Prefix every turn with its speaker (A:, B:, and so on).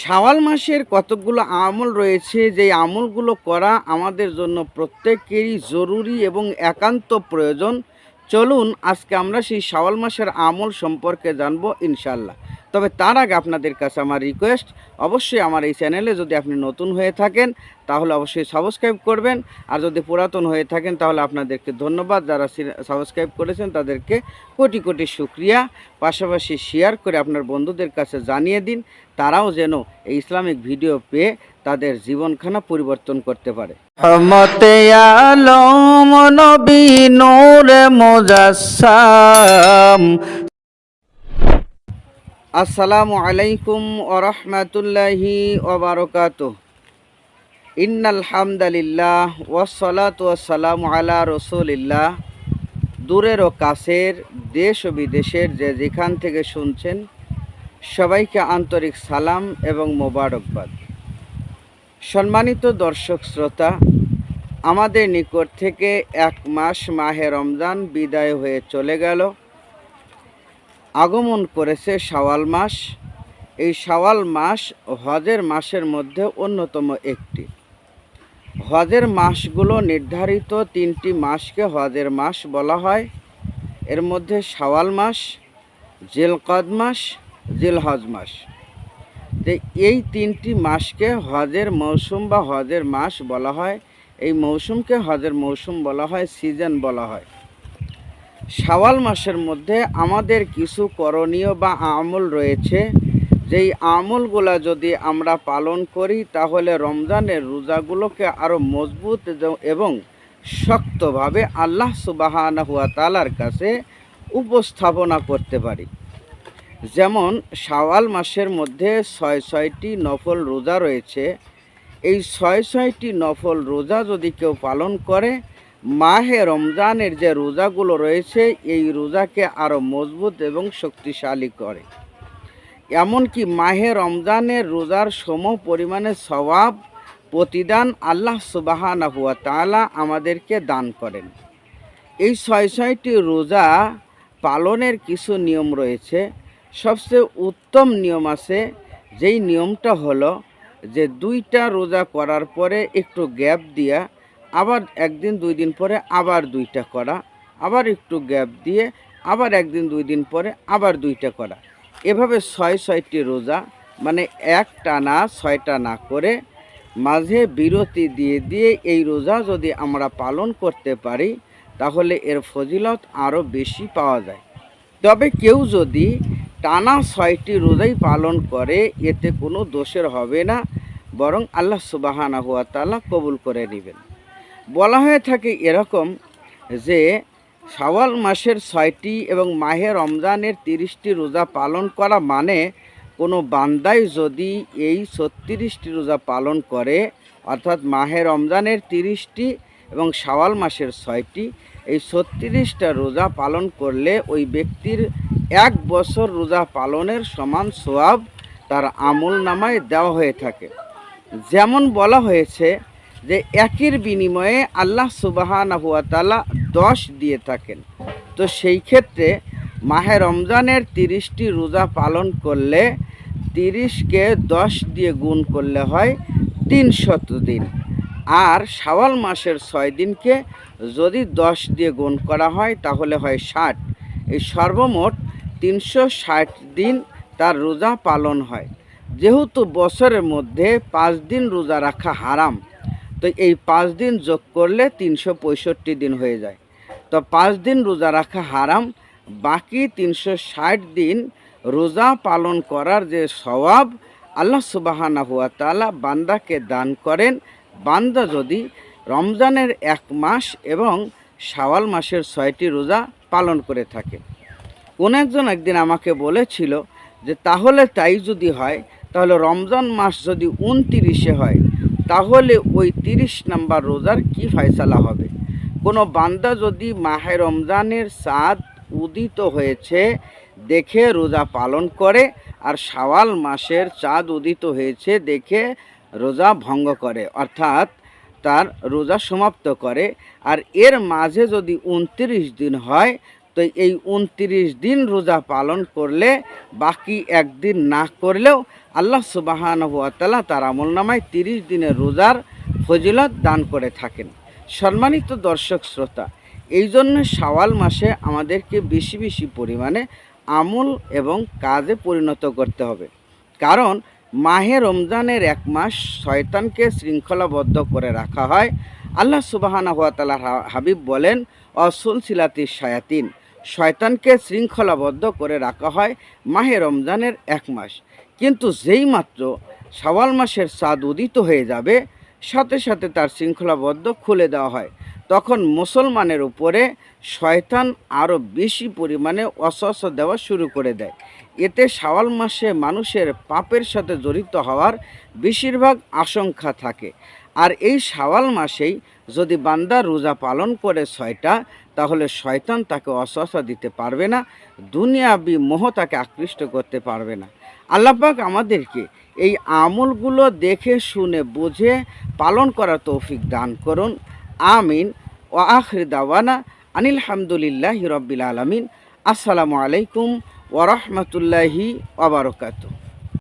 A: শাওয়াল মাসের কতকগুলো আমল রয়েছে, যেই আমলগুলো করা আমাদের জন্য প্রত্যেকেরই জরুরি এবং একান্ত প্রয়োজন। চলুন, আজকে আমরা সেই শাওয়াল মাসের আমল সম্পর্কে জানব ইনশাল্লাহ তবে তার আগে আপনাদের কাছে আমার রিকোয়েস্ট অবশ্যই আমার এই চ্যানেলে যদি আপনি নতুন হয়ে থাকেন, তাহলে অবশ্যই সাবস্ক্রাইব করবেন। আর যদি পুরাতন হয়ে থাকেন, তাহলে আপনাদেরকে ধন্যবাদ। যারা সাবস্ক্রাইব করেছেন, তাদেরকে কোটি কোটি শুক্রিয়া। পাশাপাশি শেয়ার করে আপনার বন্ধুদের কাছে জানিয়ে দিন, তারাও যেন এই ইসলামিক ভিডিও পেয়ে তাদের জীবনখানা পরিবর্তন করতে পারে। রহমতে আলম নবী নূর মুজাসসাম আসসালামু আলাইকুম ওরহমতুল্লাহি ওবারকাত ইন্নাল হামদালিল্লাহ ওয়াসসালাতু ওয়াসসালামু আলা রসুলিল্লাহ। দূরের ও কাছের, দেশ ও বিদেশের যে যেখান থেকে শুনছেন, সবাইকে আন্তরিক সালাম এবং মোবারকবাদ। সম্মানিত দর্শক শ্রোতা, আমাদের নিকট থেকে এক মাস মাহে রমজান বিদায় হয়ে চলে গেল। আগমন করেছে শাওয়াল মাস। এই শাওয়াল মাস হজের মাসের মধ্যে অন্যতম একটি। হজের মাসগুলো নির্ধারিত তিনটি মাসকে হজের মাস বলা হয়। এর মধ্যে শাওয়াল মাস, জিলকদ মাস, জিলহজ মাস। তো এই তিনটি মাসকে হজের মৌসুম বা হজের মাস বলা হয়। এই মৌসুমকে হজের মৌসুম বলা হয়, সিজন বলা হয়। শাওয়াল মাসের মধ্যে আমাদের কিছু করণীয় বা আমল রয়েছে। যেই আমলগুলা যদি আমরা পালন করি, তাহলে রমজানের রোজাগুলোকে আরও মজবুত এবং শক্তভাবে আল্লাহ সুবাহানা হুয়া তালার কাছে উপস্থাপনা করতে পারি। যেমন, শাওয়াল মাসের মধ্যে ছয় ছয়টি নফল রোজা রয়েছে। এই ছয় ছয়টি নফল রোজা যদি কেউ পালন করে মাহে রমজানের যে রোজাগুলো রয়েছে, এই রোজাকে আরও মজবুত এবং শক্তিশালী করে। এমনকি মাহে রমজানের রোজার সম পরিমাণে স্বভাব প্রতিদান আল্লাহ সুবাহানা হুয়া তালা আমাদেরকে দান করেন। এই ছয় ছয়টি রোজা পালনের কিছু নিয়ম রয়েছে। সবচেয়ে উত্তম নিয়ম আছে, যেই নিয়মটা হলো যে দুইটা রোজা করার পরে একটু গ্যাপ দিয়া আবার একদিন, দুই দিন পরে আবার দুইটা করা, আবার একটু গ্যাপ দিয়ে আবার একদিন, দুই দিন পরে আবার দুইটা করা। এভাবে ছয়, ছয়টি রোজা মানে এক টানা ছয়টা না করে মাঝে বিরতি দিয়ে দিয়ে এই রোজা যদি আমরা পালন করতে পারি, তাহলে এর ফজিলত আরও বেশি পাওয়া যায়। তবে কেউ যদি টানা ছয়টি রোজাই পালন করে, এতে কোনো দোষের হবে না, বরং আল্লাহ সুবাহানা হুয়া তালা কবুল করে নেবেন। বলা হয়ে থাকে এরকম যে শাওয়াল মাসের ছয়টি এবং মাহে রমজানের তিরিশটি রোজা পালন করা মানে কোনো বান্দাই যদি এই ছত্রিশটি রোজা পালন করে, অর্থাৎ মাহে রমজানের তিরিশটি এবং শাওয়াল মাসের ছয়টি, এই ছত্রিশটা রোজা পালন করলে ওই ব্যক্তির এক বছর রোজা পালনের সমান সোয়াব তার আমল নামায় দেওয়া হয়ে থাকে। যেমন বলা হয়েছে যে একের বিনিময়ে আল্লাহ সুবাহানা হুয়া তালা দশ দিয়ে থাকেন। তো সেই ক্ষেত্রে মাহে রমজানের তিরিশটি রোজা পালন করলে তিরিশকে দশ দিয়ে গুণ করলে হয় তিনশত দিন। আর শাওয়াল মাসের ছয় দিনকে যদি দশ দিয়ে গুণ করা হয়, তাহলে হয় ষাট। এই সর্বমোট তিনশো ষাট দিন তার রোজা পালন হয়। যেহেতু বছরের মধ্যে পাঁচ দিন রোজা রাখা হারাম তো এই পাঁচ দিন যোগ করলে তিনশো পঁয়ষট্টি দিন হয়ে যায়। তো পাঁচ দিন রোজা রাখা হারাম, বাকি তিনশো ষাট দিন রোজা পালন করার যে স্বভাব, আল্লাহ সুবাহানা হুয়া তালা বান্দাকে দান করেন। বান্দা যদি রমজানের এক মাস এবং শাওয়াল মাসের ছয়টি রোজা পালন করে থাকে। কোন একজন একদিন আমাকে বলেছিল যে, তাহলে তাই যদি হয়, তাহলে রমজান মাস যদি উনতিরিশে হয় তাহলে ওই তিরিশ নাম্বার রোজার কি ফয়সালা হবে? কোনো বান্দা যদি মাহে রমজানের চাঁদ উদিত হয়েছে, দেখে রোজা পালন করে, আর শাওয়াল মাসের চাঁদ উদিত হয়েছে, দেখে রোজা ভঙ্গ করে, অর্থাৎ তার রোজা সমাপ্ত করে, আর এর মাঝে যদি উনত্রিশ দিন হয় তো এই উনত্রিশ দিন রোজা পালন করলে, বাকি একদিন না করলেও আল্লাহ সুবাহান তালা তার আমল নামায় তিরিশ দিনের রোজার ফজিলত দান করে থাকেন। সম্মানিত দর্শক শ্রোতা, এই জন্য শাওয়াল মাসে আমাদেরকে বেশি বেশি পরিমাণে আমল এবং কাজে পরিণত করতে হবে। কারণ মাহে রমজানের এক মাস শয়তানকে শৃঙ্খলাবদ্ধ করে রাখা হয়। আল্লাহ সুবাহানা হাতালা হাবিব বলেন অসুল সিলাতি শায়াতিন। শয়তানকে শৃঙ্খলাবদ্ধ করে রাখা হয় মাহে রমজানের এক মাস। কিন্তু যেই মাত্র শাওয়াল মাসের স্বাদ উদিত হয়ে যাবে, সাথে সাথে তার শৃঙ্খলাবদ্ধ খুলে দেওয়া হয়। তখন মুসলমানের উপরে শয়তান আরও বেশি পরিমাণে অসহস দেওয়া শুরু করে দেয়। এতে শাওয়াল মাসে মানুষের পাপের সাথে জড়িত হওয়ার বেশিরভাগ আশঙ্কা থাকে। আর এই শাওয়াল মাসেই যদি বান্দা রোজা পালন করে ছয়টা, তাহলে শয়তান তাকে অসহসা দিতে পারবে না, দুনিয়াবি মোহ তাকে আকৃষ্ট করতে পারবে না। আল্লাপাক আমাদেরকে এই আমলগুলো দেখে, শুনে, বুঝে পালন করার তৌফিক দান করুন। আমিন। ও আখরি দাওয়ানা আনিল হামদুলিল্লাহ রব্বিল আলমিন। আসসালামু আলাইকুম ওরহমতুল্লাহি ওবরকাতু